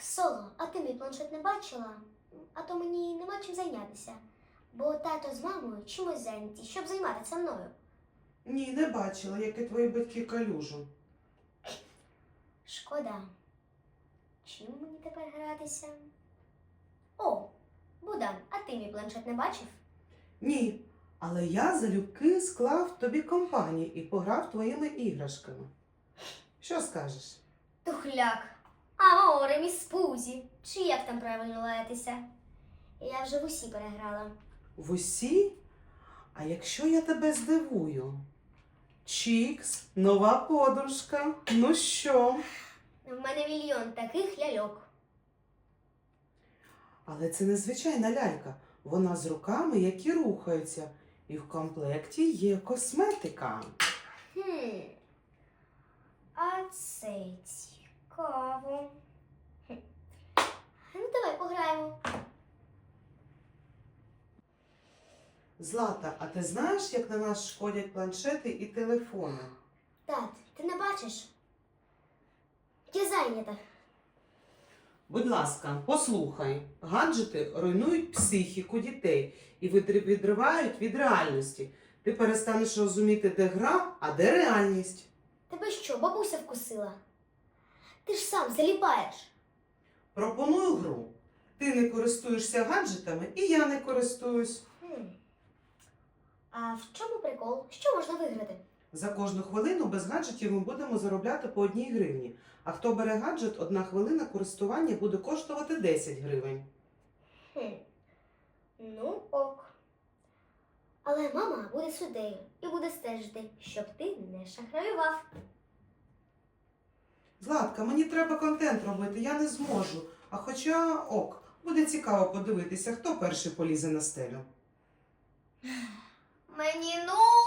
Соло, а ти мій планшет не бачила? А то мені нема чим зайнятися. Бо тато з мамою чимось зайняті, щоб займатися мною. Ні, не бачила, як і твої батьки калюжу. Шкода. Чим мені тепер гратися? О, Будан, а ти мій планшет не бачив? Ні, але я залюбки склав тобі компанію і пограв твоїми іграшками. Що скажеш? Тухляк. А оре, міс Пузі. Чи як там правильно лаятися? Я вже в усі переграла. В усі? А якщо я тебе здивую? Чікс, нова подружка. Ну що? В мене мільйон таких ляльок. Але це незвичайна лялька. Вона з руками, які рухаються. І в комплекті є косметика. Хм. А це цікаво. Хм. Ну, давай пограємо. Злата, а ти знаєш, як на нас шкодять планшети і телефони? Тат, ти не бачиш? Я зайнята. Будь ласка, послухай. Гаджети руйнують психіку дітей і відри- відривають від реальності. Ти перестанеш розуміти, де гра, а де реальність. Тебе що, бабуся вкусила? Ти ж сам заліпаєш. Пропоную гру. Ти не користуєшся гаджетами, і я не користуюсь. Хм. А в чому прикол? Що можна виграти? За кожну хвилину без гаджетів ми будемо заробляти по одній гривні. А хто бере гаджет, одна хвилина користування буде коштувати 10 гривень. Хм. Ну, ок. Але мама буде суддею і буде стежити, щоб ти не шахраював. Златка, мені треба контент робити, я не зможу. А хоча ок, буде цікаво подивитися, хто перший полізе на стелю. Мені ну.